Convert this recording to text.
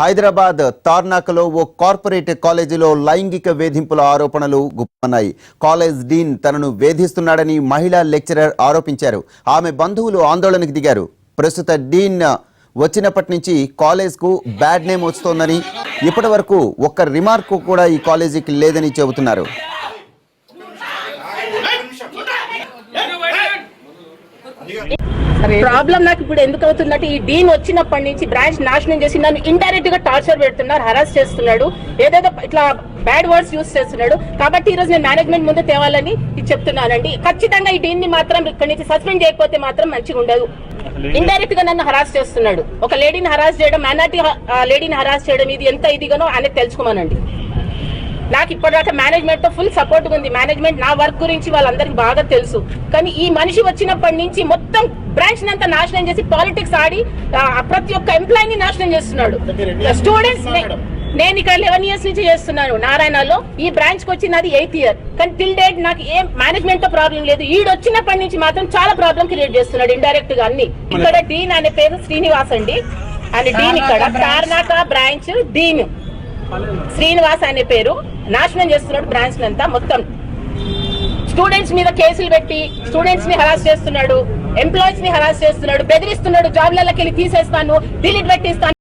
హైదరాబాద్ తార్నాకలో ఓ corporate కాలేజీలో లైంగిక వేధింపుల ఆరోపణలు గుప్పన్నాయి కాలేజ్ డీన్ తనను వేధిస్తున్నాడని మహిళా లెక్చరర్ ఆరోపించారు. ఆమె బంధువులు ఆందోళనకు దిగారు. ప్రస్తుత డీన్ వచ్చినప్పటి నుంచి కాలేజ్కు బ్యాడ్ నేమ్ వస్తోందని ఇప్పటి వరకు ఒక్క రిమార్క్ కూడా ఈ కాలేజీకి లేదని చెబుతున్నారు. ప్రాబ్లం నాకు ఇప్పుడు ఎందుకు అవుతుందంటే ఈ డీన్ వచ్చినప్పటి నుంచి బ్రాంచ్ నాశనం చేసి నన్ను ఇండైరెక్ట్గా టార్చర్ పెడుతున్నారు హరాస్ చేస్తున్నాడు ఏదేదో ఇట్లా బ్యాడ్ వర్డ్స్ యూస్ చేస్తున్నాడు. కాబట్టి ఈ రోజు నేను మేనేజ్మెంట్ ముందు తేవాలని ఇది చెప్తున్నానండి. ఖచ్చితంగా ఈ డీన్ని మాత్రం ఇక్కడి నుంచి సస్పెండ్ చేయకపోతే మాత్రం మంచిగా ఉండదు. ఇండైరెక్ట్గా నన్ను హరాస్ చేస్తున్నాడు. ఒక లేడీని హరాస్ చేయడం మైనార్టీ లేడీని హరాస్ చేయడం ఇది ఎంత ఇదిగానో అనేది తెలుసుకోమనండి. నాకు ఇప్పటిదాకా మేనేజ్మెంట్తో ఫుల్ సపోర్ట్ ఉంది. మేనేజ్మెంట్ నా వర్క్ గురించి వాళ్ళందరికి బాగా తెలుసు. కానీ ఈ మనిషి వచ్చినప్పటి నుంచి మొత్తం బ్రాంచ్ అంతా నాశనం చేసి పాలిటిక్స్ ఆడి ప్రతి ఒక్క ఎంప్లాయ్ని నాశనం చేస్తున్నాడు. స్టూడెంట్స్ నేను ఇక్కడ లెవెన్ ఇయర్స్ నుంచి చేస్తున్నాను నారాయణలో. ఈ బ్రాంచ్కి వచ్చినది ఎయిత్ ఇయర్ కానీ టిల్ డేట్ నాకు ఏం మేనేజ్మెంట్తో ప్రాబ్లం లేదు. ఈడు వచ్చినప్పటి నుంచి మాత్రం చాలా ప్రాబ్లం క్రియేట్ చేస్తున్నాడు ఇండైరెక్ట్గా అన్ని. ఇక్కడ డీన్ అనే పేరు శ్రీనివాస్ అండి. అని డీన్ ఇక్కడ తార్నాక బ్రాంచ్ డీన్. శ్రీనివాస్ అనే పేరు నాశనం చేస్తున్నాడు బ్రాంచ్ అంతా మొత్తం. స్టూడెంట్స్ మీద కేసులు పెట్టి స్టూడెంట్స్ని హరాస్ చేస్తున్నాడు ఎంప్లాయీస్ని హరాస్ చేస్తున్నాడు బెదిరిస్తున్నాడు జాబ్లకి వెళ్ళి తీసేస్తాను డిలీట్ పెట్టిస్తాను.